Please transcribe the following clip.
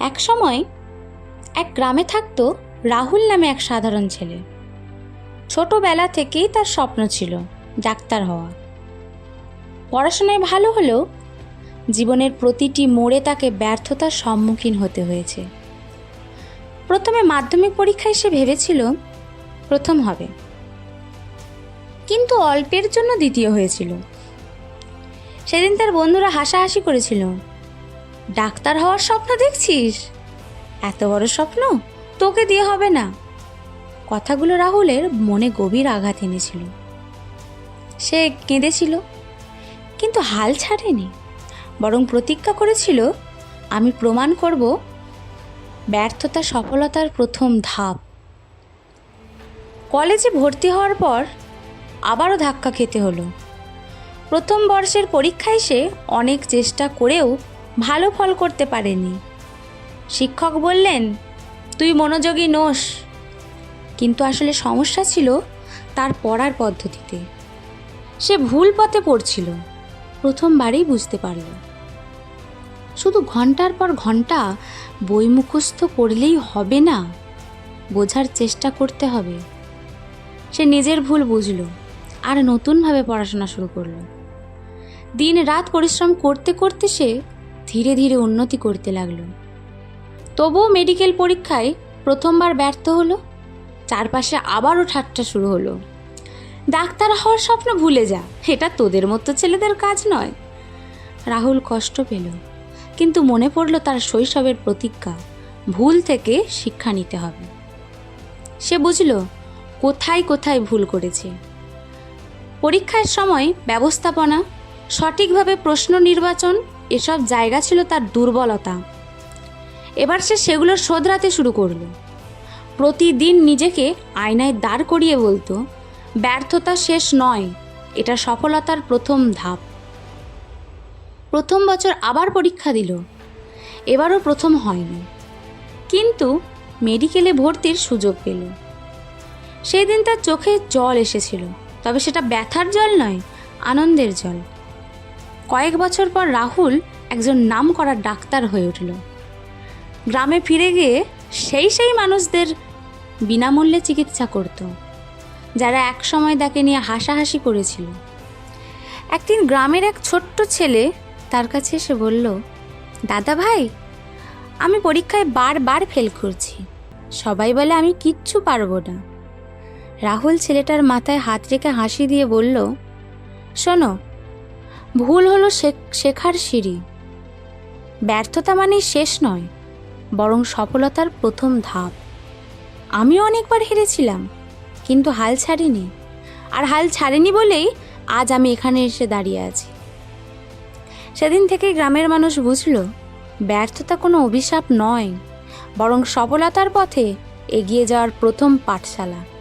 এক সময় এক গ্রামে থাকতো রাহুল নামে এক সাধারণ ছেলে। ছোটবেলা থেকেই তার স্বপ্ন ছিল ডাক্তার হওয়া। পড়াশোনায় ভালো হলেও জীবনের প্রতিটি মোড়ে তাকে ব্যর্থতার সম্মুখীন হতে হয়েছে। প্রথমে মাধ্যমিক পরীক্ষায় সে ভেবেছিল প্রথম হবে। কিন্তু অল্পের জন্য দ্বিতীয় হয়েছিল। সেদিন তার বন্ধুরা হাসাহাসি করেছিল। ডাক্তার হওয়ার স্বপ্ন দেখছিস? এত বড় স্বপ্ন তোকে দিয়ে হবে না। কথাগুলো রাহুলের মনে গভীর আঘাত এনেছিল। সে কেঁদেছিল, কিন্তু হাল ছাড়েনি, বরং প্রতিজ্ঞা করেছিল, আমি প্রমাণ করব ব্যর্থতা সফলতার প্রথম ধাপ। কলেজে ভর্তি হওয়ার পর আবারও ধাক্কা খেতে হলো। প্রথম বর্ষের পরীক্ষায় সে অনেক চেষ্টা করেও ভালো ফল করতে পারেনি। শিক্ষক বললেন, তুই মনোযোগী নোস। কিন্তু আসলে সমস্যা ছিল তার পড়ার পদ্ধতিতে। সে ভুল পথে পড়ছিল, প্রথমবারেই বুঝতে পারল। শুধু ঘণ্টার পর ঘণ্টা বই মুখস্থ করলেই হবে না, বোঝার চেষ্টা করতে হবে। সে নিজের ভুল বুঝল আর নতুনভাবে পড়াশোনা শুরু করল। দিন রাত পরিশ্রম করতে করতে সে ধীরে ধীরে উন্নতি করতে লাগল। তবুও মেডিকেল পরীক্ষায় প্রথমবার ব্যর্থ হলো, চারপাশে আবারও ঠাট্টা শুরু হলো। ডাক্তার হওয়ার স্বপ্ন ভুলে যা, এটা তোদের মতো ছেলেদের কাজ নয়। রাহুল কষ্ট পেল, কিন্তু মনে পড়ল তার শৈশবের প্রতিজ্ঞা, ভুল থেকে শিক্ষা নিতে হবে। সে বুঝল, কোথায় কোথায় ভুল করেছে। পরীক্ষার সময় ব্যবস্থাপনা, সঠিকভাবে প্রশ্ন নির্বাচন এসব জায়গা ছিল তার দুর্বলতা। এবার সে সেগুলো শোধরাতে শুরু করল। প্রতিদিন নিজেকে আয়নায় দাঁড় করিয়ে বলতো, ব্যর্থতা শেষ নয়, এটা সফলতার প্রথম ধাপ। প্রথম বছর আবার পরীক্ষা দিল। এবারও প্রথম হয়নি। কিন্তু মেডিকেলে ভর্তির সুযোগ পেল। সেই দিন তার চোখে জল এসেছিল, তবে সেটা ব্যথার জল নয়, আনন্দের জল। কয়েক বছর পর রাহুল একজন নাম করা ডাক্তার হয়ে উঠল। গ্রামে ফিরে গিয়ে সেই সেই মানুষদের বিনামূল্যে চিকিৎসা করত, যারা একসময় তাকে নিয়ে হাসাহাসি করেছিল। একদিন গ্রামের এক ছোট্ট ছেলে তার কাছে এসে বলল, দাদা ভাই, আমি পরীক্ষায় বারবার ফেল করছি। সবাই বলে আমি কিচ্ছু পারব না। রাহুল ছেলেটার মাথায় হাত রেখে হাসি দিয়ে বলল, শোনো ভুল হলো শেখ- শেখার সিঁড়ি। ব্যর্থতা মানেই শেষ নয়, বরং সফলতার প্রথম ধাপ। আমিও অনেকবার হেরেছিলাম, কিন্তু হাল ছাড়িনি, আর হাল ছাড়েনি বলেই আজ আমি এখানে এসে দাঁড়িয়ে আছি। সেদিন থেকে গ্রামের মানুষ বুঝলো, ব্যর্থতা কোনো অভিশাপ নয়, বরং সফলতার পথে এগিয়ে যাওয়ার প্রথম পাঠশালা।